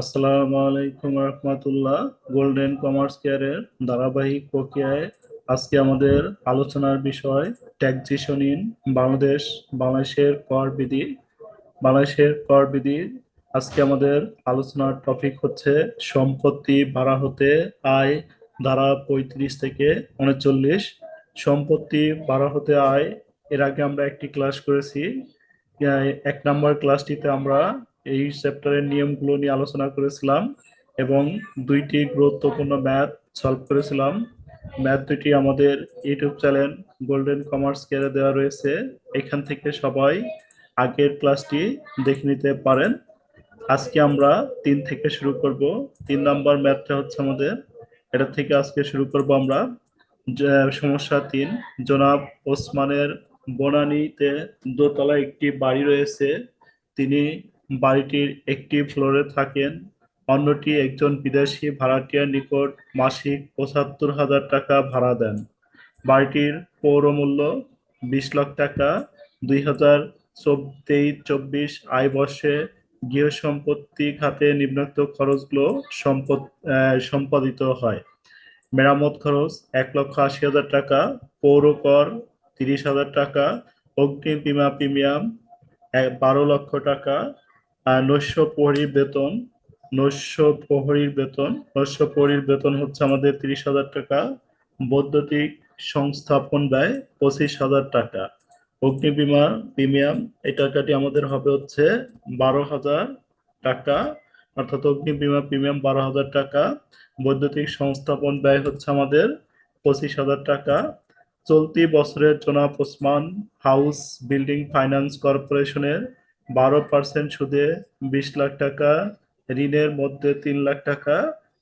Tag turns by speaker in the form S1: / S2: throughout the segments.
S1: আসসালামু আলাইকুম রহমতুল্লাহ। Golden commerce কেয়ারের ধারাবাহিক প্রক্রিয়ায় আজকে আমাদের আলোচনার বিষয় ট্যাক্সেশন ইন বাংলাদেশ, বাংলাদেশের কর বিধি। বাংলাদেশের কর বিধি, আজকে আমাদের আলোচনার টপিক হচ্ছে সম্পত্তি ভাড়া হতে আয় ধারা পঁয়ত্রিশ থেকে উনচল্লিশ। সম্পত্তি ভাড়া হতে আয়, এর আগে আমরা একটি ক্লাস করেছি। এক নম্বর ক্লাসটিতে আমরা এই চ্যাপ্টারের নিয়মগুলো নিয়ে আলোচনা করেছিলাম এবং দুইটি গুরুত্বপূর্ণ ম্যাথ সলভ করেছিলাম। ম্যাথ দুইটি আমাদের ইউটিউব চ্যানেল গোল্ডেন কমার্স কেয়ারে দেওয়া রয়েছে। এখান থেকে সবাই আগের ক্লাসটি দেখে নিতে পারেন। আজকে আমরা তিন থেকে শুরু করব। তিন নাম্বার ম্যাথটা হচ্ছে আমাদের। এটা থেকে আজকে শুরু করব আমরা। সমস্যা তিন, জনাব ওসমানের বনানীতে দোতলা একটি বাড়ি রয়েছে। তিনি বাড়িটির একটি ফ্লোরে থাকেন। অন্যটি একজন বিদেশি ভাড়াটিয়ার নিকট মাসিক পঁচাত্তর হাজার টাকা ভাড়া দেন। বাড়িটির পৌর মূল্য বিশ লাখ টাকা। দুই হাজার তেইশ চব্বিশ আয় বর্ষে গৃহ সম্পত্তি খাতে নিম্নোক্ত খরচগুলো সম্পদ সম্পাদিত হয়। মেরামত খরচ এক লক্ষ আশি হাজার টাকা। পৌর কর তিরিশ হাজার টাকা। অগ্নি বিমা প্রিমিয়াম বারো লক্ষ টাকা। নৈশ প্রহরীর বেতন নৈশ প্রহরীর বেতন নৈশ প্রহরীর বেতন হচ্ছে আমাদের তিরিশ হাজার টাকা, বৈদ্যুতিক সংস্থাপন ব্যয় পঁচিশ হাজার টাকা। অগ্নি বিমা প্রিমিয়াম, এই টাকাটি আমাদের হবে হচ্ছে বারো হাজার টাকা, অর্থাৎ অগ্নি বিমা প্রিমিয়াম বারো হাজার টাকা, বৈদ্যুতিক সংস্থাপন ব্যয় হচ্ছে আমাদের পঁচিশ হাজার টাকা। চলতি বছরের জনাব ওসমান হাউস বিল্ডিং ফাইন্যান্স কর্পোরেশনের বারো পার্সেন্ট সুদে বিশ লাখ টাকা, ঋণের মধ্যে তিন লাখ টাকা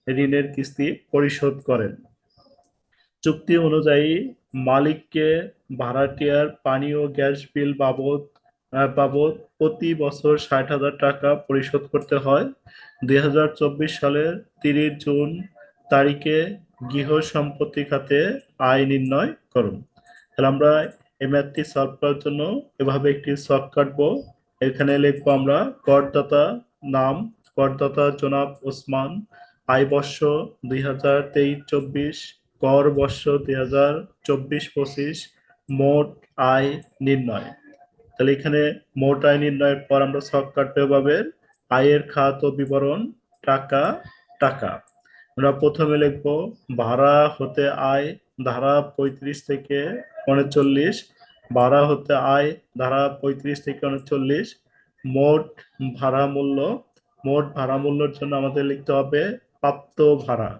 S1: ঋণের কিস্তি পরিশোধ করেন। চুক্তি অনুযায়ী মালিককে ভাড়াটিয়ার পানি ও গ্যাস বিল বাবদ বাবদ প্রতি বছর ষাট হাজার টাকা পরিশোধ করতে হয়। দুই হাজার চব্বিশ সালের তিরিশ জুন তারিখে গৃহ সম্পত্তি খাতে আয় নির্ণয় করুন। তাহলে আমরা এই সলভ করার জন্য এভাবে একটি সলভ কাটবো এখানে লিখব আমরা, করদাতা নাম, করদাতা জনাব ওসমান, আয় বর্ষ দুই হাজার তেইশ চব্বিশ, কর বর্ষ দুই হাজার চব্বিশ পঁচিশ, মোট আয় নির্ণয়। তাহলে এখানে মোট আয় নির্ণয়ের পর আমরা সব কাটতে আয়ের খাত ও বিবরণ, টাকা টাকা। আমরা প্রথমে লিখব, ভাড়া হতে আয়, ধারা পঁয়ত্রিশ থেকে উনচল্লিশ ভাড়া হতে আয়, ধারা পঁয়ত্রিশ থেকে উনচল্লিশ। মোট ভাড়া মূল্য মোট ভাড়া মূল্যের জন্য আমাদের লিখতে হবে প্রাপ্ত ভাড়া।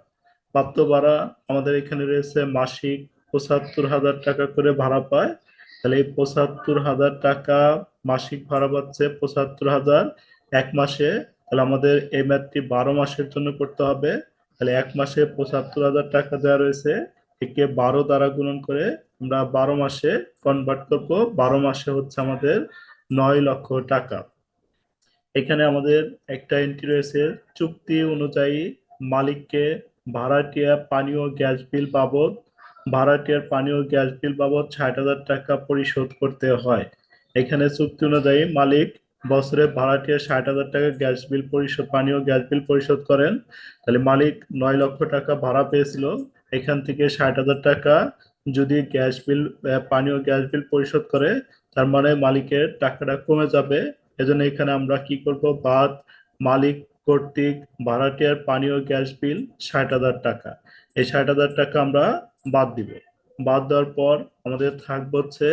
S1: প্রাপ্ত ভাড়া আমাদের এখানে রয়েছে মাসিক পঁচাত্তর হাজার টাকা করে ভাড়া পায়। তাহলে এই পঁচাত্তর হাজার টাকা মাসিক ভাড়া পাচ্ছে পঁচাত্তর হাজার এক মাসে। তাহলে আমাদের এই ম্যাথটি বারো মাসের জন্য করতে হবে। তাহলে এক মাসে পঁচাত্তর হাজার টাকা দেওয়া রয়েছে। একে বারো দ্বারা গুণন করে আমরা বারো মাসে কনভার্ট করব। বারো মাসে হচ্ছে আমাদের নয় লক্ষ টাকা। এখানে আমাদের একটা এন্ট্রি রয়েছে। চুক্তি অনুযায়ী মালিককে ভাড়াটিয়া পানি ও গ্যাস বিল বাবদ, ভাড়াটিয়ার পানি ও গ্যাস বিল বাবদ ষাট হাজার টাকা পরিশোধ করতে হয়। এখানে চুক্তি অনুযায়ী মালিক বছরে ভাড়াটিয়া ষাট হাজার টাকা গ্যাস বিল পরিশোধ পানি ও গ্যাস বিল পরিশোধ করেন। তাহলে মালিক নয় লক্ষ টাকা ভাড়া পেয়েছিল। এখান থেকে ষাট হাজার টাকা যদি গ্যাস বিল আহ, পানি ও গ্যাস বিল পরিশোধ করে তার মানে মালিকের টাকাটা কমে যাবে। এজন্য এখানে আমরা কি করব? বাদ মালিক কর্তৃক ভাড়াটিয়ার পানি ও গ্যাস বিল ষাট হাজার টাকা। এই ষাট হাজার টাকা আমরা বাদ দিব। বাদ দেওয়ার পর আমাদের থাকবে হচ্ছে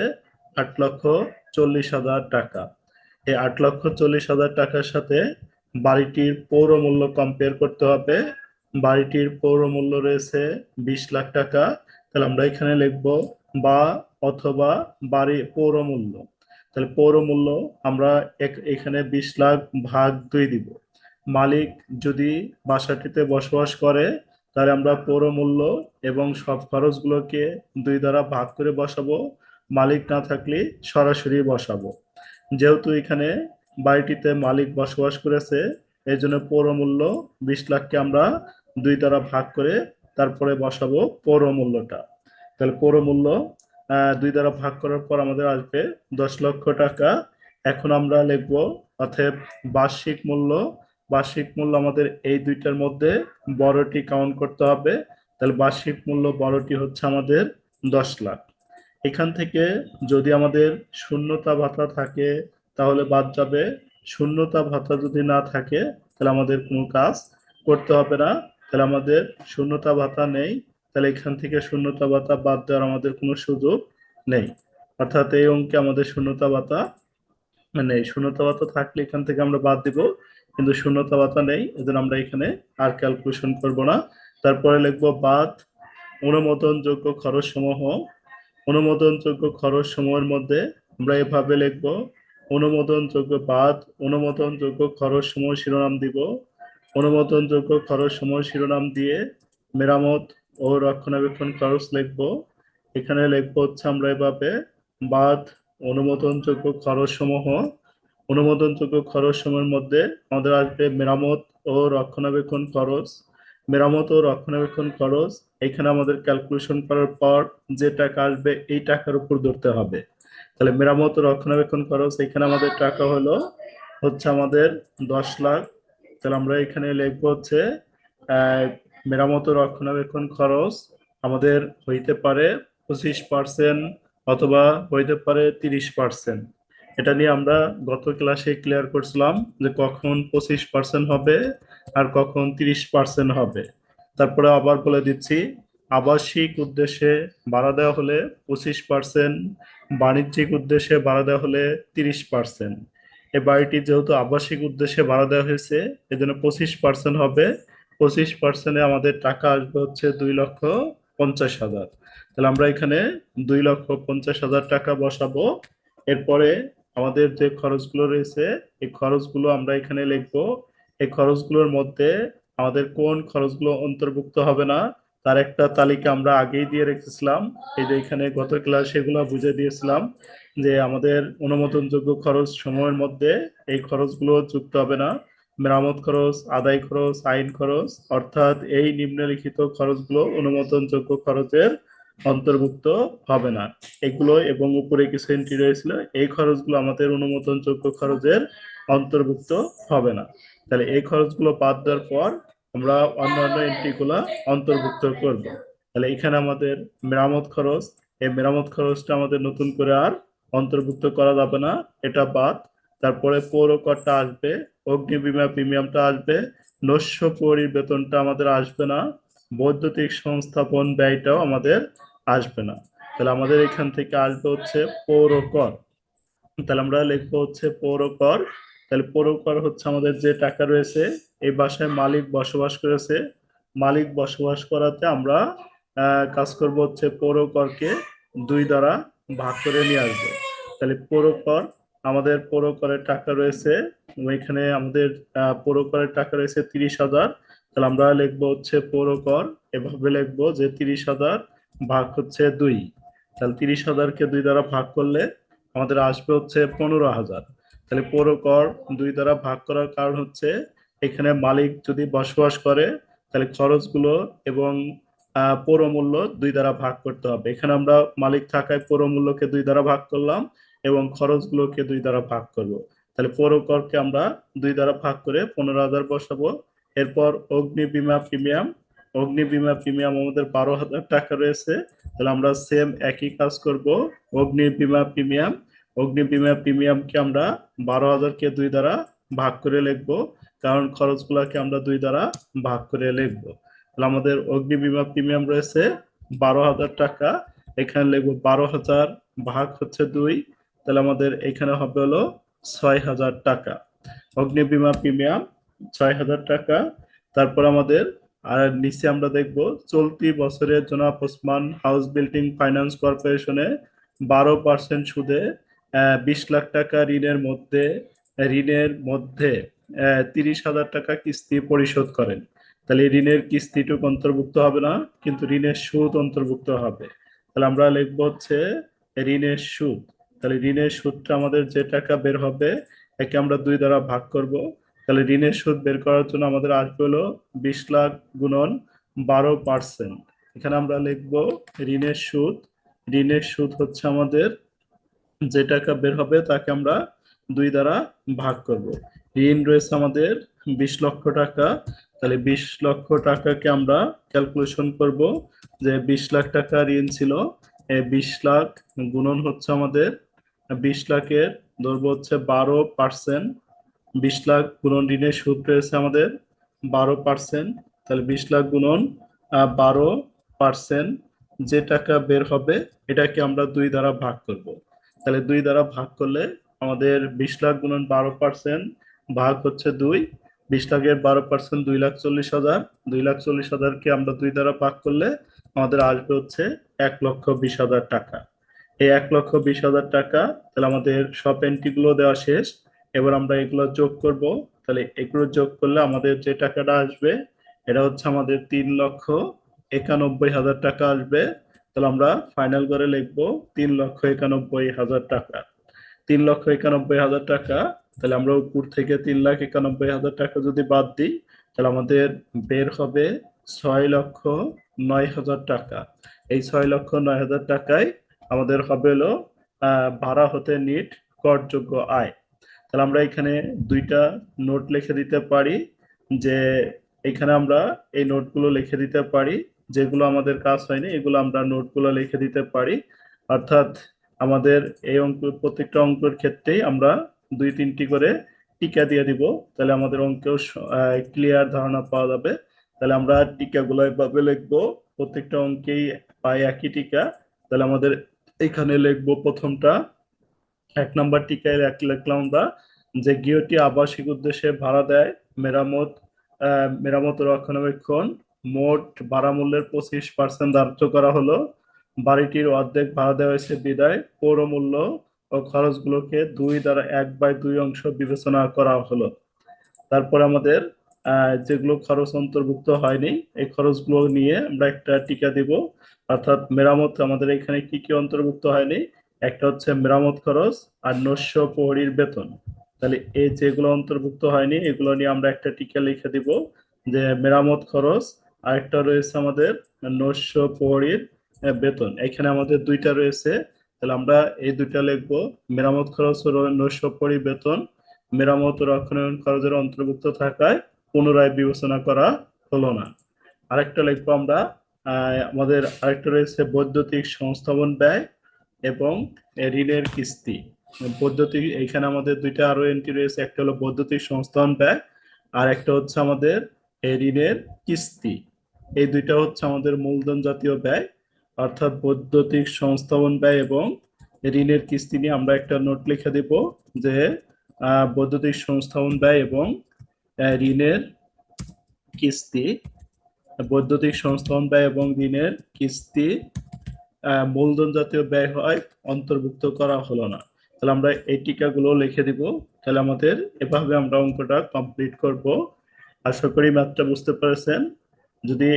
S1: আট লক্ষ চল্লিশ হাজার টাকা। এই আট লক্ষ চল্লিশ হাজার টাকার সাথে বাড়িটির পৌর মূল্য কম্পেয়ার করতে হবে। বাড়িটির পৌর মূল্য রয়েছে বিশ লাখ টাকা। তাহলে আমরা এখানে লিখব বা অথবা বাড়ি পৌর মূল্য। তাহলে পৌর মূল্য আমরা এখানে বিশ লাখ ভাগ দুই দিব। মালিক যদি বাসাটিতে বসবাস করে, তাহলে আমরা পৌর মূল্য এবং সব খরচগুলোকে দুই দ্বারা ভাগ করে বসাবো। মালিক না থাকলে সরাসরি বসাবো। যেহেতু এখানে বাড়িটিতে মালিক বসবাস করেছে এই জন্য পৌর মূল্য বিশ লাখকে আমরা দুই দ্বারা ভাগ করে তারপরে বসাবো পৌর মূল্যটা তাহলে পৌর মূল্য দুই দ্বারা ভাগ করার পর আমাদের আসবে দশ লক্ষ টাকা। এখন আমরা লিখব অর্থাৎ বার্ষিক মূল্য বার্ষিক মূল্য আমাদের এই দুইটার মধ্যে বড়টি কাউন্ট করতে হবে। তাহলে বার্ষিক মূল্য বড়টি হচ্ছে আমাদের দশ লাখ। এখান থেকে যদি আমাদের শূন্যতা ভাতা থাকে, তাহলে বাদ যাবে। শূন্যতা ভাতা যদি না থাকে, তাহলে আমাদের কোনো কাজ করতে হবে না। তাহলে আমাদের শূন্যতা ভাতা নেই, তাহলে এখান থেকে শূন্যতা ভাতা বাদ দেওয়ার আমাদের কোনো সুযোগ নেই। অর্থাৎ এই অঙ্কে আমাদের শূন্যতা ভাতা নেই শূন্যতা ভাতা থাকলে এখান থেকে আমরা বাদ দিব, কিন্তু শূন্যতা ভাতা নেই, এজন্য আমরা এখানে আর ক্যালকুলেশন করব না। তারপরে লিখব বাদ অনুমোদনযোগ্য খরচ সমূহ অনুমোদনযোগ্য খরচ সমূহের মধ্যে আমরা এভাবে লিখব, অনুমোদনযোগ্য বাদ, অনুমোদনযোগ্য খরচ সমূহ শিরোনাম দিব। অনুমোদনযোগ্য খরচ সময় শিরোনাম দিয়ে মেরামত ও রক্ষণাবেক্ষণ খরচ লিখব। এখানে লিখব হচ্ছে আমরা এভাবে বাদ অনুমোদনযোগ্য খরচ সমূহ অনুমোদনযোগ্য খরচ সমূহের মধ্যে আমাদের আসবে মেরামত ও রক্ষণাবেক্ষণ খরচ। মেরামত ও রক্ষণাবেক্ষণ খরচ, এখানে আমাদের ক্যালকুলেশন করার পর যে টাকা আসবে এই টাকার উপর ধরতে হবে। তাহলে মেরামত ও রক্ষণাবেক্ষণ খরচ, এখানে আমাদের টাকা হলো হচ্ছে আমাদের দশ লাখ তাহলে আমরা এখানে লিখব হচ্ছে মেরামত রক্ষণাবেক্ষণ খরচ আমাদের হইতে পারে পঁচিশ পার্সেন্ট অথবা হইতে পারে তিরিশ পার্সেন্ট এটা নিয়ে আমরা গত ক্লাসে ক্লিয়ার করছিলাম যে কখন পঁচিশ পার্সেন্ট হবে আর কখন তিরিশ পার্সেন্ট হবে। তারপরে আবার বলে দিচ্ছি, আবাসিক উদ্দেশ্যে ভাড়া দেওয়া হলে পঁচিশ পার্সেন্ট বাণিজ্যিক উদ্দেশ্যে ভাড়া দেওয়া হলে তিরিশ পার্সেন্ট এই বাড়িটি যেহেতু আবাসিক উদ্দেশ্যে ভাড়া দেওয়া হয়েছে, এজন্য পঁচিশ পার্সেন্ট হবে। পঁচিশ পার্সেন্টে আমাদের টাকা আসবে হচ্ছে দুই লক্ষ পঞ্চাশ হাজার। তাহলে আমরা এখানে দুই লক্ষ পঞ্চাশ হাজার টাকা বসাবো। এরপরে আমাদের যে খরচগুলো রয়েছে, এই খরচগুলো আমরা এখানে লিখব। এই খরচগুলোর মধ্যে আমাদের কোন খরচগুলো অন্তর্ভুক্ত হবে না, তার একটা তালিকা আমরা আগেই দিয়ে রেখেছিলাম। এই যে এখানে গত ক্লাসে এগুলো বুঝে দিয়েছিলাম। যে আমাদের অনুমোদনযোগ্য খরচ সময়ের মধ্যে এই খরচগুলো যুক্ত হবে না। মেরামত খরচ, আদায় খরচ, আইন খরচ, অর্থাৎ এই নিম্নলিখিত খরচগুলো অনুমোদনযোগ্য খরচের অন্তর্ভুক্ত হবে না। এগুলো এবং উপরে কিছু এন্ট্রি রয়েছিল, এই খরচগুলো আমাদের অনুমোদনযোগ্য খরচের অন্তর্ভুক্ত হবে না। তাহলে এই খরচগুলো বাদ দেওয়ার পর আমরা অন্যান্য এন্ট্রিগুলো অন্তর্ভুক্ত করব। তাহলে এখানে আমাদের মেরামত খরচ, এই মেরামত খরচটা আমাদের নতুন করে আর অন্তর্ভুক্ত করা যাবে না, এটা বাদ। তারপরে পৌর করটা আসবে অগ্নি বিমা প্রিমিয়ামটা আসবে, নস্য পরির বেতনটা আমাদের আসবে না, বৈদ্যুতিক সংস্থাপন ব্যয়টাও আমাদের আসবে না। তাহলে আমাদের এখান থেকে আসবে হচ্ছে পৌর কর তাহলে আমরা লিখব হচ্ছে পৌর কর তাহলে পৌর কর হচ্ছে আমাদের যে টাকা রয়েছে, এই বাসায় মালিক বসবাস করেছে। মালিক বসবাস করাতে আমরা কাজ করব হচ্ছে পৌর করকে দুই দ্বারা। ভাগ করে নিয়ে আসব। তাহলে পৌর কর আমাদের পৌর করের টাকা রয়েছে ওইখানে আমাদের আহ, পৌর করের টাকা রয়েছে তিরিশ হাজার। তাহলে আমরা লিখব হচ্ছে পৌর কর এভাবে লিখব যে তিরিশ হাজার ভাগ হচ্ছে দুই। তাহলে তিরিশ হাজারকে দুই দ্বারা ভাগ করলে আমাদের আসবে হচ্ছে পনেরো হাজার। তাহলে পৌর কর দুই দ্বারা ভাগ করার কারণ হচ্ছে এখানে মালিক যদি বসবাস করে তাহলে খরচগুলো এবং আহ, পৌর দুই দ্বারা ভাগ করতে হবে। এখানে আমরা মালিক থাকায় পৌর মূল্যকে দুই দ্বারা ভাগ করলাম এবং খরচগুলোকে দুই দ্বারা ভাগ করব। তাহলে পৌর করকে আমরা দুই দ্বারা ভাগ করে পনেরো হাজার বসাবো। এরপর অগ্নি বিমা প্রিমিয়াম অগ্নি বিমা প্রিমিয়াম আমাদের বারো হাজার টাকা রয়েছে। তাহলে আমরা সেম একই কাজ করব। অগ্নি বিমা প্রিমিয়াম অগ্নি বীমা প্রিমিয়ামকে আমরা বারো হাজারকে দুই দ্বারা ভাগ করে লিখব। কারণ খরচগুলোকে আমরা দুই দ্বারা ভাগ করে লিখব। তাহলে আমাদের অগ্নি বিমা প্রিমিয়াম রয়েছে বারো হাজার টাকা। এখানে লিখব বারো হাজার ভাগ হচ্ছে দুই, তাহলে আমাদের এখানে হবে হলো ছয় হাজার টাকা। অগ্নি বিমা প্রিমিয়াম ছয় হাজার টাকা। তারপর আমাদের আর নিচে আমরা দেখব চলতি বছরের জনাব ওসমান হাউস বিল্ডিং ফাইন্যান্স কর্পোরেশনে বারো পার্সেন্ট সুদে বিশ লাখ টাকা ঋণের মধ্যে ঋণের মধ্যে তিরিশ হাজার টাকা কিস্তি পরিশোধ করেন। তাহলে ঋণের কিস্তিটুকু অন্তর্ভুক্ত হবে না, কিন্তু ঋণের সুদ অন্তর্ভুক্ত হবে। তাহলে আমরা লিখব হচ্ছে ঋণের সুদ। তাহলে ঋণের সুদটা আমাদের যে টাকা বের হবে, একে আমরা দুই দ্বারা ভাগ করব। তাহলে ঋণের সুদ বের করার জন্য আমাদের আসবে হলো বিশ লাখ গুণন বারো পার্সেন্ট। এখানে আমরা লিখব ঋণের সুদ। ঋণের সুদ হচ্ছে আমাদের যে টাকা বের হবে, তাকে আমরা দুই দ্বারা ভাগ করব। ঋণ রয়েছে আমাদের বিশ লক্ষ টাকা। তাহলে বিশ লক্ষ টাকাকে আমরা ক্যালকুলেশন করব যে বিশ লাখ টাকা ঋণ ছিল। এই বিশ লাখ গুণন হচ্ছে আমাদের, বিশ লাখের ধরবো হচ্ছে বারো পার্সেন্ট বিশ লাখ গুণন ঋণের সুদ রয়েছে আমাদের বারো পার্সেন্ট তাহলে বিশ লাখ গুণন বারো পার্সেন্ট যে টাকা বের হবে, এটাকে আমরা দুই দ্বারা ভাগ করব। তাহলে দুই দ্বারা ভাগ করলে আমাদের বিশ লাখ গুণন বারো পার্সেন্ট ভাগ হচ্ছে দুই। বিশ লাখের বারো পার্সেন্ট দুই লাখ চল্লিশ হাজার। দুই লাখ চল্লিশ হাজারকে আমরা দুই দ্বারা ভাগ করলে আমাদের আসবে হচ্ছে এক লক্ষ বিশ হাজার টাকা। এই এক লক্ষ বিশ হাজার টাকা তাহলে আমাদের সব এন্ট্রি গুলো দেওয়া শেষ। এবার আমরা এগুলো যোগ করব। তাহলে এগুলো যোগ করলে আমাদের যে টাকাটা আসবে, এটা হচ্ছে আমাদের তিন লক্ষ একানব্বই হাজার টাকা আসবে। তাহলে আমরা ফাইনাল করে লিখব তিন লক্ষ একানব্বই হাজার টাকা। তিন লক্ষ একানব্বই হাজার টাকা তাহলে আমরা উপর থেকে তিন লাখ একানব্বই হাজার টাকা যদি বাদ দিই, তাহলে আমাদের বের হবে ছয় লক্ষ নয় হাজার টাকা। এই ছয় লক্ষ নয় হাজার টাকায় আমাদের হবে হলো ভাড়া হতে নিট করযোগ্য আয়। তাহলে আমরা এখানে দুইটা নোট লিখে দিতে পারি যে, এখানে আমরা এই নোটগুলো লিখে দিতে পারি, যেগুলো আমাদের কাজ হয়নি, এগুলো আমরা নোটগুলো লিখে দিতে পারি। অর্থাৎ আমাদের এই অঙ্ক, প্রত্যেকটা অঙ্কের ক্ষেত্রেই আমরা দুই তিনটি করে টিকা দিয়ে দিব। তাহলে আমাদের অঙ্কেও ক্লিয়ার ধারণা পাওয়া যাবে। তাহলে আমরা টিকাগুলো এভাবে লিখব। প্রত্যেকটা অঙ্কেই পাই একই টিকা। তাহলে আমাদের এখানে লিখব প্রথমটা। এক নম্বর টিকায় লিখলাম আমরা যে গৃহটি আবাসিক উদ্দেশ্যে ভাড়া দেয়, মেরামত মেরামত রক্ষণাবেক্ষণ। মোট ভাড়া মূল্যের পঁচিশ পার্সেন্ট ধার্য করা হলো। বাড়িটির অর্ধেক ভাড়া দেওয়া হয়েছে বিদায়। পৌর মূল্য ও খরচগুলোকে দুই দ্বারা এক বাই দুই অংশ বিবেচনা করা হলো। তারপর আমাদের যেগুলো খরচ অন্তর্ভুক্ত হয়নি, এই খরচগুলো নিয়ে আমরা একটা টিকা দিব। অর্থাৎ মেরামত আমাদের এখানে কি কি অন্তর্ভুক্ত হয়নি? একটা হচ্ছে মেরামত খরচ আর নস্য প্রহরীর বেতন। তাহলে এই যেগুলো অন্তর্ভুক্ত হয়নি, এগুলো নিয়ে আমরা একটা টিকা লিখে দিব যে মেরামত খরচ। আর একটা রয়েছে আমাদের নস্য প্রহরীর বেতন। এখানে আমাদের দুইটা রয়েছে। তাহলে আমরা এই দুইটা লিখব। মেরামত খরচ নস্য প্রহরী মেরামত ও রক্ষণাবেক্ষণ খরচের অন্তর্ভুক্ত থাকায় পুনরায় বিবেচনা করা হলো না। আরেকটা লিখব আমরা আমাদের আরেকটা রয়েছে বৈদ্যুতিক সংস্থাপন ব্যয় এবং ঋণের কিস্তি। বৈদ্যুতিক, এখানে আমাদের দুইটা আরও এন্ট্রি রয়েছে, একটা হলো বৈদ্যুতিক সংস্থাপন ব্যয় আর একটা হচ্ছে আমাদের ঋণের কিস্তি। এই দুইটা হচ্ছে আমাদের মূলধন জাতীয় ব্যয়। অর্থাৎ বৈদ্যুতিক সংস্থাপন ব্যয় এবং ঋণের কিস্তি নিয়ে আমরা একটা নোট লিখে দিব যে বৈদ্যুতিক সংস্থাপন ব্যয় এবং ঋণের কিস্তি, বৈদ্যুতিক সংস্থাপন ব্যয় এবং ঋণের কিস্তি মূলধন জাতীয় ব্যয় হয়, অন্তর্ভুক্ত করা হলো না। তাহলে আমরা এই টিকাগুলো লিখে দিব। তাহলে আমাদের এভাবে আমরা অঙ্কটা কমপ্লিট করব। আশা করি ম্যাথটা বুঝতে পেরেছেন। যদি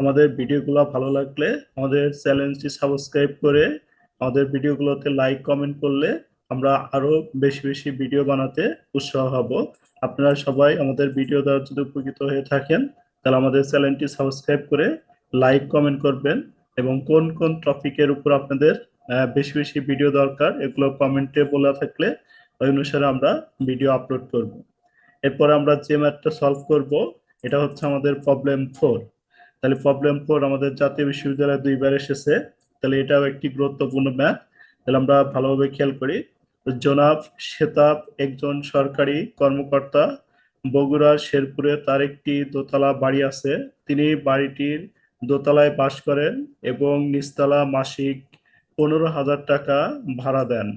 S1: আমাদের ভিডিওগুলো ভালো লাগলে আমাদের চ্যানেলটি সাবস্ক্রাইব করে আমাদের ভিডিওগুলোতে লাইক, কমেন্ট করলে আমরা আরও বেশি বেশি ভিডিও বানাতে উৎসাহ হব। আপনারা সবাই আমাদের ভিডিও দ্বারা যদি উপকৃত হয়ে থাকেন, তাহলে আমাদের চ্যানেলটি সাবস্ক্রাইব করে লাইক, কমেন্ট করবেন এবং কোন কোন টপিকের উপর আপনাদের বেশি বেশি ভিডিও দরকার এগুলো কমেন্টে বলা থাকলে ওই অনুসারে আমরা ভিডিও আপলোড করব। এরপর আমরা যে ম্যাথটা সলভ করব এটা হচ্ছে আমাদের প্রবলেম ফোর তাহলে প্রবলেম ফোর আমাদের জাতীয় বিশ্ববিদ্যালয়ে দুইবার এসেছে। তাহলে এটাও একটি গুরুত্বপূর্ণ ম্যাথ তাহলে আমরা ভালোভাবে খেয়াল করি। জনাব শেতাব একজন সরকারি কর্মকর্তা বগুড়ার শেরপুরে তার একটি দোতলা বাড়ি আছে। তিনি বাড়িটির দোতলায় বাস করেন এবং নিচতলা মাসিক পনেরো হাজার টাকা ভাড়া দেন।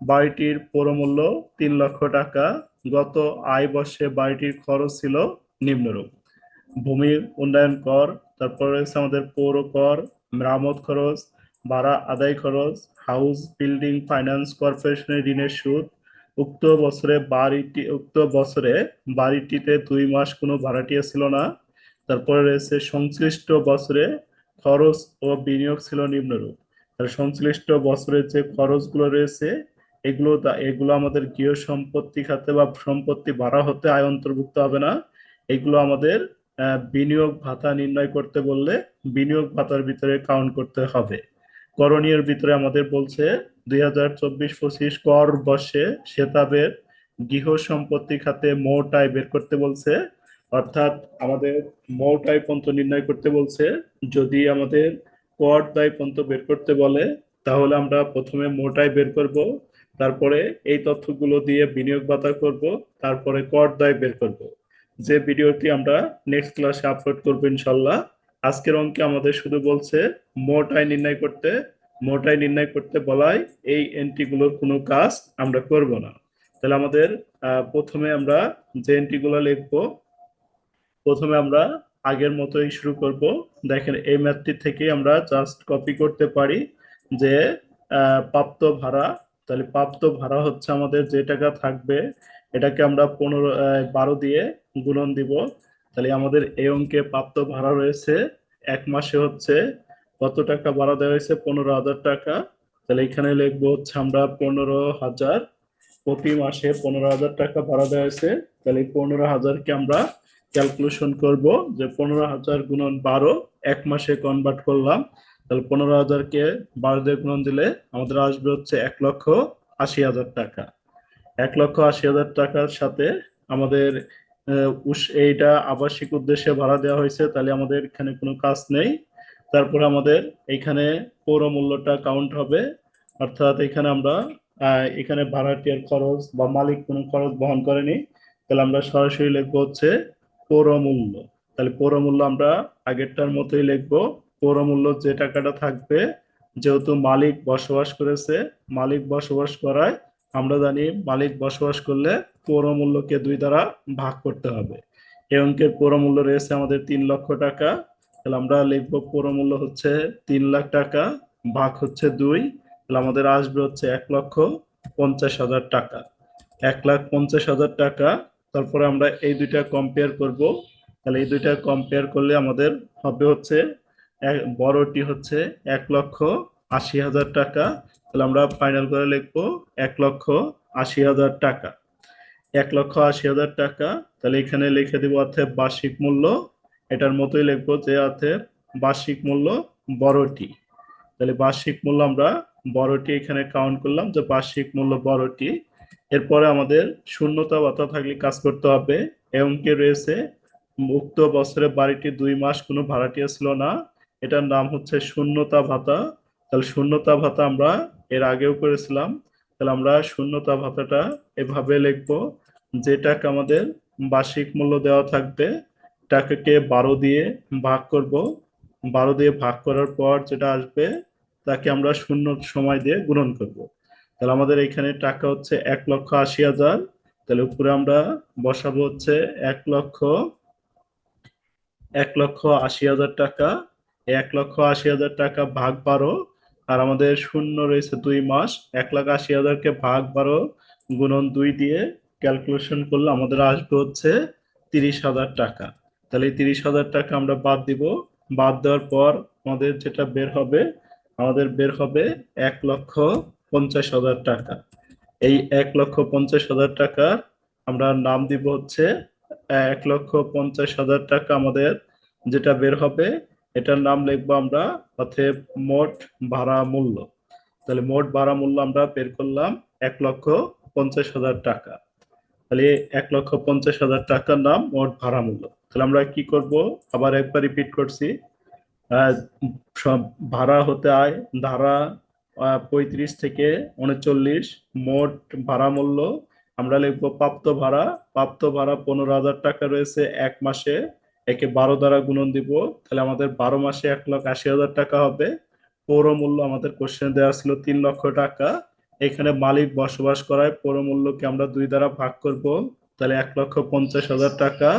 S1: বাড়িটির পৌরমূল্য তিন লক্ষ টাকা। গত আয় বর্ষে বাড়িটির খরচ ছিল নিম্নরূপ ভূমি উন্নয়ন কর, তারপর রয়েছে আমাদের পৌর কর, মেরামত খরচ, ভাড়া আদায় খরচ হাউস বিল্ডিং ফাইন্যান্স কর্পোরেশনের ঋণের সুদ, উক্ত বছরে বাড়িটি, উক্ত বছরে বাড়িটিতে দুই মাস কোনো ভাড়াটিয়া ছিল না। তারপরে রয়েছে সংশ্লিষ্ট বছরে খরচ ও বিনিয়োগ ছিল নিম্নরূপ আর সংশ্লিষ্ট বছরের যে খরচগুলো রয়েছে, এগুলো এগুলো আমাদের গৃহ সম্পত্তি খাতে বা সম্পত্তি ভাড়া হতে আয় অন্তর্ভুক্ত হবে না। এগুলো আমাদের বিনিয়োগ ভাতা নির্ণয় করতে বললে বিনিয়োগ ভাতার ভিতরে কাউন্ট করতে হবে। করণীয়ের ভিতরে আমাদের বলছে দুই হাজার চব্বিশ পঁচিশ কর বর্ষে সেতাবের গৃহ সম্পত্তি খাতে মোট আয় বের করতে বলছে। অর্থাৎ আমাদের মোট আয় পর্যন্ত নির্ণয় করতে বলছে। যদি আমাদের কর দায় পর্যন্ত বের করতে বলে, তাহলে আমরা প্রথমে মোট আয় বের করব, তারপরে এই তথ্যগুলো দিয়ে বিনিয়োগ ভাতা করব, তারপরে কর দায় বের করব। যে ভিডিওটি আমরা নেক্সট ক্লাসে আপলোড করব ইনশাল্লাহ আজকের অঙ্কে আমাদের শুধু বলছে মোট নির্ণয় করতে মোট নির্ণয় করতে বলায় এই এন্ট্রিগুলোর কোনো কাজ আমরা করব না। তাহলে আমাদের প্রথমে আমরা যে এন্ট্রিগুলো লিখব, প্রথমে আমরা আগের মতোই শুরু করব। দেখেন এই ম্যাথটি থেকে আমরা জাস্ট কপি করতে পারি যে প্রাপ্ত ভাড়া, তাহলে প্রাপ্ত ভাড়া হচ্ছে আমাদের যে টাকা থাকবে এটাকে আমরা পনেরো বারো দিয়ে গুণন দিব। তাহলে আমাদের এই অঙ্কে প্রাপ্ত ভাড়া রয়েছে এক মাসে হচ্ছে কত টাকা? ভাড়া দেওয়া হয়েছে পনেরো হাজার টাকা। তাহলে এখানে লিখব হচ্ছে আমরা পনেরো হাজার প্রতি মাসে পনেরো হাজার টাকা ভাড়া দেওয়া হয়েছে। তাহলে পনেরো হাজারকে আমরা ক্যালকুলেশন করব যে পনেরো হাজার গুণন বারো, এক মাসে কনভার্ট করলাম। তাহলে পনেরো হাজারকে বারো দিয়ে গুণন দিলে আমাদের আসবে হচ্ছে এক লক্ষ আশি হাজার টাকা। এক লক্ষ আশি হাজার টাকার সাথে আমাদের এইটা আবাসিক উদ্দেশ্যে ভাড়া দেওয়া হয়েছে, তাহলে আমাদের এখানে কোনো কাজ নেই। তারপরে আমাদের এখানে পৌর মূল্যটা কাউন্ট হবে, অর্থাৎ এখানে আমরা এখানে ভাড়াটিয়ার খরচ বা মালিক কোনো খরচ বহন করেনি, তাহলে আমরা সরাসরি লিখব হচ্ছে পৌর মূল্য। তাহলে পৌর মূল্য আমরা আগেরটার মতোই লিখব। পৌর মূল্য যে টাকাটা থাকবে, যেহেতু মালিক বসবাস করেছে, মালিক বসবাস করায় আমরা জানি মালিক বসবাস করলে পৌর মূল্যকে দুই দ্বারা ভাগ করতে হবে। এই অঙ্কের পৌর মূল্য রয়েছে আমাদের তিন লক্ষ টাকা। তাহলে আমরা লিখব পৌর মূল্য হচ্ছে তিন লাখ টাকা, ভাগ হচ্ছে দুই। তাহলে আমাদের আসবে হচ্ছে এক লক্ষ পঞ্চাশ হাজার টাকা। এক লাখ পঞ্চাশ হাজার টাকা, তারপরে আমরা এই দুইটা কম্পেয়ার করব। তাহলে এই দুইটা কম্পেয়ার করলে আমাদের হবে হচ্ছে বড়টি হচ্ছে এক লক্ষ আশি হাজার টাকা তাহলে আমরা ফাইনাল করে লিখব এক লক্ষ আশি হাজার টাকা। এক লক্ষ আশি হাজার টাকা, তাহলে এখানে লিখে দিব অর্থে বার্ষিক মূল্য। এটার মতোই লিখব যে অর্থে বার্ষিক মূল্য বড়টি। তাহলে বার্ষিক মূল্য আমরা বড়টি এখানে কাউন্ট করলাম যে বার্ষিক মূল্য বড়টি। এরপরে আমাদের শূন্যতা ভাতা থাকলে কাজ করতে হবে। এ অঙ্কে রয়েছে উক্ত বছরে বাড়িটি দুই মাস কোনো ভাড়াটিয়া ছিল না। এটার নাম হচ্ছে শূন্যতা ভাতা। তাহলে শূন্যতা ভাতা আমরা এর আগেও করেছিলাম। তাহলে আমরা শূন্যতা ভাতাটা এভাবে লিখব যে টাকা আমাদের বার্ষিক মূল্য দেওয়া থাকবে, টাকাকে বারো দিয়ে ভাগ করব। বারো দিয়ে ভাগ করার পর যেটা আসবে তাকে আমরা শূন্য সময় দিয়ে গুণন করব। তাহলে আমাদের এখানে টাকা হচ্ছে এক লক্ষ আশি হাজার। তাহলে উপরে আমরা বসাবো হচ্ছে এক লক্ষ এক লক্ষ আশি হাজার টাকা। এক লক্ষ আশি হাজার টাকা ভাগ বারো আর আমাদের শূন্য রয়েছে দুই মাস। এক লাখ আশি হাজারকে ভাগ বারো গুণন দুই দিয়ে ক্যালকুলেশন করলে আমাদের আসবে হচ্ছে তিরিশ হাজার টাকা। তাহলে এই তিরিশ হাজার টাকা আমরা বাদ দিব। বাদ দেওয়ার পর আমাদের যেটা বের হবে, আমাদের বের হবে এক লক্ষ পঞ্চাশ হাজার টাকা। এই এক লক্ষ পঞ্চাশ হাজার টাকা আমরা নাম দিব হচ্ছে এক লক্ষ পঞ্চাশ হাজার টাকা আমাদের যেটা বের হবে এটার নাম লিখব আমরা অতএব মোট ভাড়া মূল্য। তাহলে মোট ভাড়া মূল্য আমরা বের করলাম এক লক্ষ পঞ্চাশ হাজার টাকা। তাহলে এক লক্ষ পঞ্চাশ হাজার টাকার নাম মোট ভাড়া মূল্য। তাহলে আমরা কি করব? আবার একবার রিপিট করছি। সব ভাড়া হতে আয়, ধারা পঁয়ত্রিশ থেকে উনচল্লিশ, মোট ভাড়া মূল্য। আমরা লিখব প্রাপ্ত ভাড়া। প্রাপ্ত ভাড়া পনেরো হাজার টাকা রয়েছে এক মাসে। একে বারো দ্বারা গুণন দিব, তাহলে আমাদের বারো মাসে এক লাখ আশি হাজার টাকা হবে। পৌর মূল্য আমাদের কোশ্চেন দেওয়া ছিল তিন লক্ষ টাকা। এখানে মালিক বসবাস করায় পৌর মূল্যকে আমরা দুই দ্বারা ভাগ করব, তাহলে এক লক্ষ পঞ্চাশ হাজার টাকা।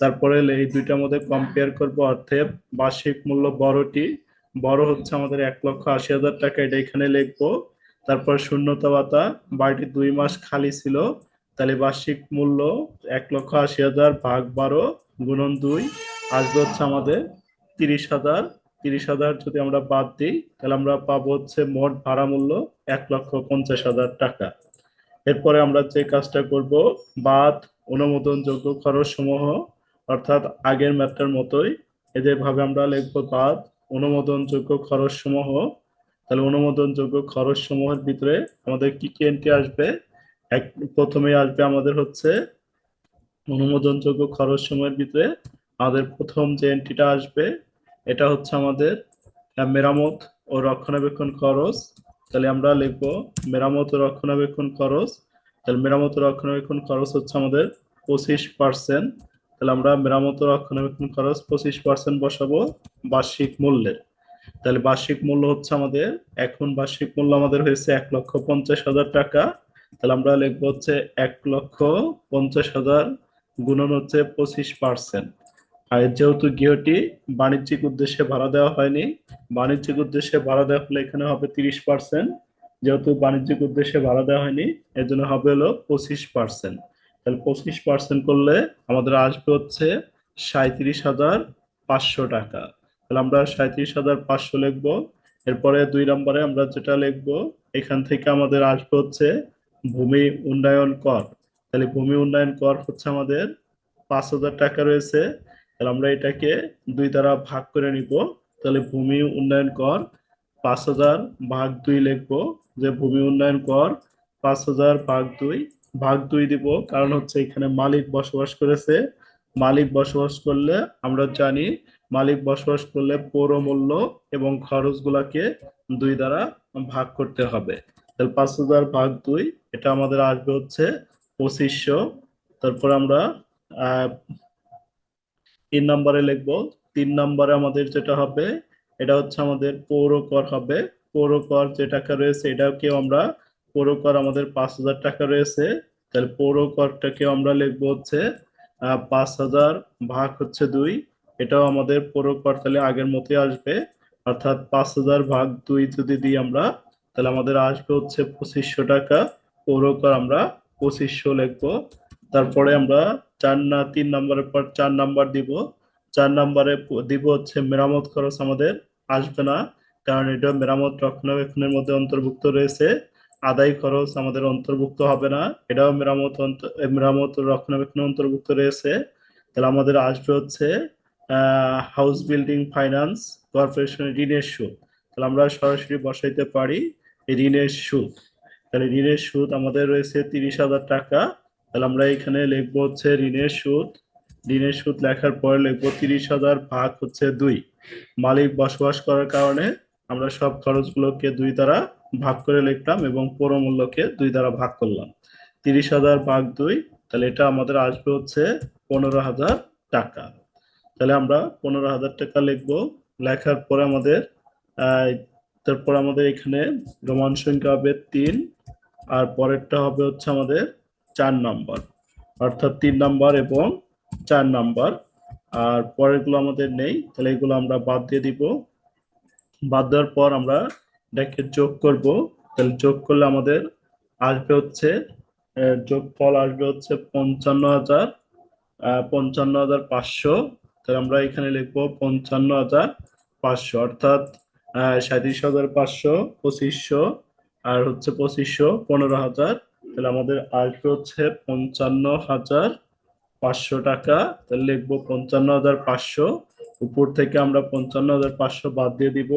S1: তারপরে এই দুইটার মধ্যে কম্পেয়ার করব অর্থে বার্ষিক মূল্য বড়টি। বড় হচ্ছে আমাদের এক লক্ষ আশি হাজার টাকা, এটা এখানে লিখব। তারপর শূন্যতা ভাতা বাড়িটি দুই মাস খালি ছিল, তাহলে বার্ষিক মূল্য এক লক্ষ আশি হাজার ভাগ বারো। গুণন দুই, আসবে হচ্ছে আমাদের তিরিশ হাজার। তিরিশ হাজার যদি আমরা বাদ দিই, তাহলে আমরা পাবো হচ্ছে মোট ভাড়া মূল্য এক লক্ষ পঞ্চাশ হাজার টাকা। এরপরে আমরা যে কাজটা করব, বাদ, অনুমোদনযোগ্য খরচ সমূহ অর্থাৎ আগের ম্যাথটার মতোই এদের ভাবে আমরা লিখব বাদ, অনুমোদনযোগ্য খরচ সমূহ তাহলে অনুমোদনযোগ্য খরচ সমূহের ভিতরে আমাদের কি কি এন্ট্রি আসবে? এক প্রথমে আসবে আমাদের হচ্ছে অনুমোদনযোগ্য খরচ সময়ের ভিতরে আমাদের প্রথম যে এন্ট্রিটা আসবে, এটা হচ্ছে আমাদের মেরামত ও রক্ষণাবেক্ষণ খরচ। তাহলে আমরা লিখব মেরামত ও রক্ষণাবেক্ষণ খরচ। তাহলে মেরামত ও রক্ষণাবেক্ষণ খরচ হচ্ছে আমাদের পঁচিশ পার্সেন্ট তাহলে আমরা মেরামত রক্ষণাবেক্ষণ খরচ পঁচিশ পার্সেন্ট বসাবো বার্ষিক মূল্যের। তাহলে বার্ষিক মূল্য হচ্ছে আমাদের, এখন বার্ষিক মূল্য আমাদের হয়েছে এক লক্ষ পঞ্চাশ হাজার টাকা। তাহলে আমরা লিখব হচ্ছে এক লক্ষ পঞ্চাশ হাজার গুণন হচ্ছে পঁচিশ পার্সেন্ট আর যেহেতু গৃহটি বাণিজ্যিক উদ্দেশ্যে ভাড়া দেওয়া হয়নি, বাণিজ্যিক উদ্দেশ্যে ভাড়া দেওয়া হলে এখানে হবে তিরিশ পার্সেন্ট যেহেতু বাণিজ্যিক উদ্দেশ্যে ভাড়া দেওয়া হয়নি এর জন্য হবে হলো পঁচিশ পার্সেন্ট তাহলে পঁচিশ পার্সেন্ট করলে আমাদের আসবে হচ্ছে সাঁত্রিশ হাজার পাঁচশো টাকা। তাহলে আমরা সাঁত্রিশ হাজার পাঁচশো লিখব। এরপরে দুই নম্বরে আমরা যেটা লিখব, এখান থেকে আমাদের আসবে হচ্ছে ভূমি উন্নয়ন কর। তাহলে ভূমি উন্নয়ন কর হচ্ছে আমাদের পাঁচ হাজার টাকা রয়েছে। তাহলে আমরা এটাকে দুই দ্বারা ভাগ করে নিব। তাহলে ভূমি উন্নয়ন কর পাঁচ হাজার ভাগ দুই লিখব যে ভূমি উন্নয়ন কর পাঁচ হাজার ভাগ দুই ভাগ দুই দিব। কারণ হচ্ছে এখানে মালিক বসবাস করেছে। মালিক বসবাস করলে আমরা জানি মালিক বসবাস করলে পৌর মূল্য এবং খরচগুলাকে দুই দ্বারা ভাগ করতে হবে। তাহলে পাঁচ হাজার ভাগ দুই, এটা আমাদের আসবে হচ্ছে পঁচিশশো। তারপর আমরা তিন নম্বরে লিখব, তিন নম্বরে আমাদের যেটা হবে, এটা হচ্ছে আমাদের পৌর কর হবে। পৌর কর যে টাকা রয়েছে, এটাকেও আমরা পৌর কর আমাদের পাঁচ হাজার টাকা রয়েছে। তাহলে পৌর করটাকেও আমরা লিখব হচ্ছে পাঁচ হাজার ভাগ হচ্ছে দুই। এটাও আমাদের পৌর কর তাহলে আগের মতোই আসবে। অর্থাৎ পাঁচ হাজার ভাগ দুই যদি দিই আমরা, তাহলে আমাদের আসবে হচ্ছে পঁচিশশো টাকা। পৌর কর আমরা পঁচিশশো লিখব। তারপরে আমরা চার না, তিন নম্বরের পর চার নাম্বার দিব। চার নম্বরে দিব হচ্ছে মেরামত খরচ আমাদের আসবে না, কারণ এটা মেরামত রক্ষণাবেক্ষণের মধ্যে অন্তর্ভুক্ত রয়েছে। আদায় খরচ আমাদের অন্তর্ভুক্ত হবে না, এটাও মেরামত মেরামত ও রক্ষণাবেক্ষণে অন্তর্ভুক্ত রয়েছে। তাহলে আমাদের আসবে হচ্ছে হাউস বিল্ডিং ফাইন্যান্স কর্পোরেশনের ঋণের সুদ। তাহলে আমরা সরাসরি বসাইতে পারি ঋণের সুদ। তাহলে ঋণের সুদ আমাদের রয়েছে তিরিশ হাজার টাকা। তাহলে আমরা এখানে লিখব হচ্ছে ঋণের সুদ। ঋণের সুদ লেখার পরে লিখব তিরিশ হাজার ভাগ হচ্ছে দুই। মালিক বসবাস করার কারণে আমরা সব খরচগুলোকে দুই দ্বারা ভাগ করে লিখলাম এবং পুরো মূল্যকে দুই দ্বারা ভাগ করলাম। তিরিশ হাজার ভাগ দুই, তাহলে এটা আমাদের আসবে হচ্ছে পনেরো হাজার টাকা। তাহলে আমরা পনেরো হাজার টাকা লিখব। লেখার পরে আমাদের তারপর আমাদের এখানে রোমান সংখ্যা হবে তিন আর পরেরটা হবে হচ্ছে আমাদের চার নাম্বার। অর্থাৎ তিন নাম্বার এবং চার নাম্বার। আর পরেরগুলো আমাদের নেই তাহলে এগুলো আমরা বাদ দিয়ে দিব। বাদ দেওয়ার পর আমরা এটাকে যোগ করব। তাহলে যোগ করলে আমাদের আসবে হচ্ছে আহ, যোগফল আসবে হচ্ছে পঞ্চান্ন হাজার পঞ্চান্ন হাজার পাঁচশো। তাহলে আমরা এখানে লিখব পঞ্চান্ন হাজার পাঁচশো। অর্থাৎ আহ, সাঁত্রিশ হাজার পাঁচশো পঁচিশশো আর হচ্ছে পঁচিশশো পনেরো হাজার। তাহলে আমাদের আসবে হচ্ছে পঞ্চান্ন হাজার পাঁচশো টাকা। তাহলে লিখব পঞ্চান্ন হাজার পাঁচশো। উপর থেকে আমরা পঞ্চান্ন হাজার পাঁচশো বাদ দিয়ে দিব।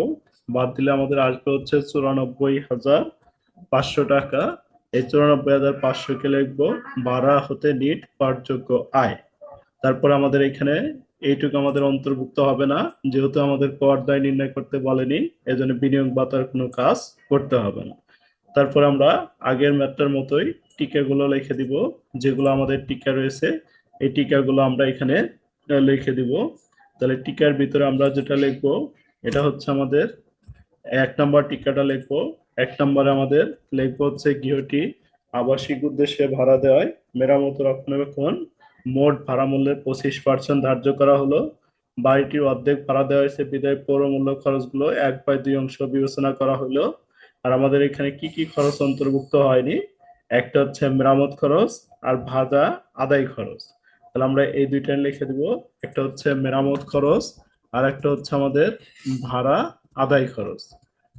S1: বাদ দিলে আমাদের আসবে হচ্ছে চুরানব্বই হাজার পাঁচশো টাকা। এই চুরানব্বই হাজার পাঁচশোকে লিখব ভাড়া হতে নিট পাঠযোগ্য আয়। তারপর আমাদের এখানে এইটুকু আমাদের অন্তর্ভুক্ত হবে না। যেহেতু আমাদের কর দায় নির্ণয় করতে বলেনি, এজন্য বিনিয়োগ বাতার কোনো কাজ করতে হবে না। তারপর আমরা আগের ম্যাথটার মতোই টিকাগুলো লিখে দিব, যেগুলো আমাদের টিকা রয়েছে। এই টিকাগুলো আমরা এখানে লিখে দিব। তাহলে টিকার ভিতরে আমরা যেটা লিখব, এটা হচ্ছে আমাদের এক নম্বর টিকাটা লিখব। এক নম্বরে আমাদের লিখব হচ্ছে গৃহটি, আবাসিক উদ্দেশ্যে ভাড়া দেওয়ায়, মেরামত রক্ষণাবেক্ষণ মোট ভাড়া মূল্যের পঁচিশ পার্সেন্ট ধার্য করা হলো। বাড়িটির অর্ধেক ভাড়া দেওয়া হয়েছে। বিদায় পৌর মূল্য খরচগুলো এক বাই দুই অংশ বিবেচনা করা হলো। আর আমাদের এখানে কি কি খরচ অন্তর্ভুক্ত হয়নি? একটা হচ্ছে মেরামত খরচ আর ভাজা আদায় খরচ। তাহলে আমরা এই দুইটা লিখে দিব। একটা হচ্ছে মেরামত খরচ আর একটা হচ্ছে আমাদের ভাড়া আদায় খরচ।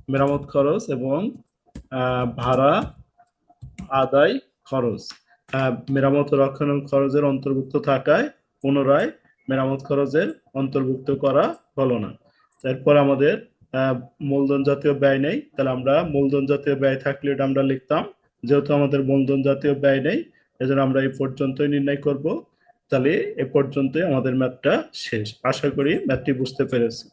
S1: মেরামত খরচ এবং ভাড়া আদায় খরচ। মেরামত রক্ষণ খরচের অন্তর্ভুক্ত থাকায় পুনরায় মেরামত খরচের অন্তর্ভুক্ত করা হলো না। তারপর আমাদের মূলধন জাতীয় ব্যয় নেই। তাহলে আমরা মূলধন জাতীয় ব্যয় থাকলে এটা আমরা লিখতাম। যেহেতু আমাদের মূলধন জাতীয় ব্যয় নেই, এজন্য আমরা এই পর্যন্তই নির্ণয় করব। তাহলে এ পর্যন্তই আমাদের ম্যাথটা শেষ। আশা করি ম্যাথটি বুঝতে পেরেছি।